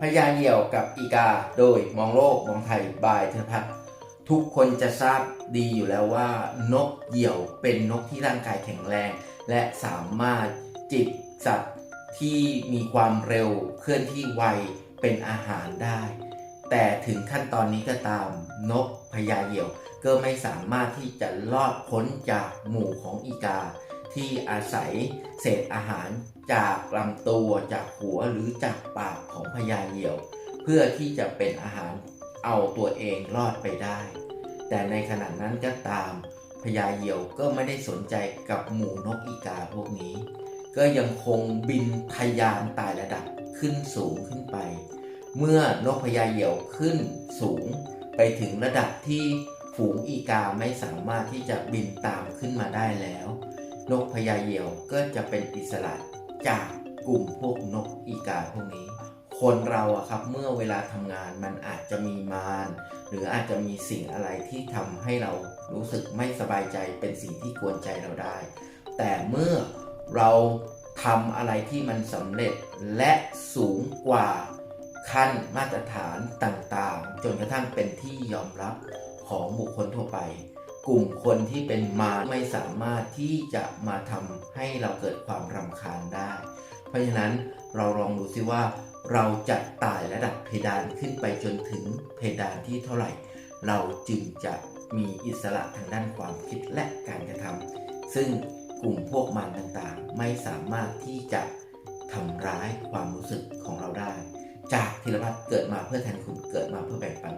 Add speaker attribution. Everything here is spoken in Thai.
Speaker 1: พญาเหี่ยวกับอีกา โดยมองโลกมองไทยบายธนพัฒทุกคนจะทราบดีอยู่แล้วว่า นกเหยี่ยวเป็นนกที่ร่างกายแข็งแรง และสามารถจิกสัตว์ที่มีความเร็วเคลื่อนที่ไวเป็นอาหารได้ แต่ถึงขั้นตอนนี้ก็ตามนกพญาเหี่ยว ก็ไม่สามารถที่จะลอดพ้นจากหมู่ของอีกา ที่อาศัยเศษอาหารจากลำตัวจากหัวหรือจากปากของพญาเหยี่ยว เพื่อที่จะเป็นอาหารเอาตัวเองรอดไปได้ แต่ในขณะนั้นก็ตามพญาเหยี่ยวก็ไม่ได้สนใจกับหมู่นกอีกาพวกนี้ ก็ยังคงบินทะยานไต่ระดับขึ้นสูงขึ้นไป เมื่อนกพญาเหยี่ยวขึ้นสูง ไปถึงระดับที่ฝูงอีกาไม่สามารถที่จะบินตามขึ้นมาได้แล้ว นกพญาเหยี่ยวก็จะเป็นอิสระจากกลุ่มพวกนกอีกาพวกนี้ คนเราอะครับเมื่อเวลาทำงานมันอาจจะมีมารหรืออาจจะมีสิ่งอะไรที่ทำให้เรารู้สึกไม่สบายใจเป็นสิ่งที่กวนใจเราได้ แต่เมื่อเราทำอะไรที่มันสำเร็จและสูงกว่าขั้นมาตรฐานต่างๆ จนกระทั่งเป็นที่ยอมรับของบุคคลทั่วไป กลุ่มคนที่เป็นมาไม่สามารถที่จะมาทำให้เราเกิดความรำคาญได้ เพราะฉะนั้นเราลองดูซิว่า เราจะไต่ระดับเพดานขึ้นไปจนถึงเพดานที่เท่าไหร่ เราจึงจะมีอิสระทางด้านความคิดและการกระทำซึ่งกลุ่มพวกมันต่างๆ ไม่สามารถที่จะทำร้ายความรู้สึกของเราได้ จากธีรพัฒน์เกิดมาเพื่อแทนคุณเกิดมาเพื่อแบ่งปัน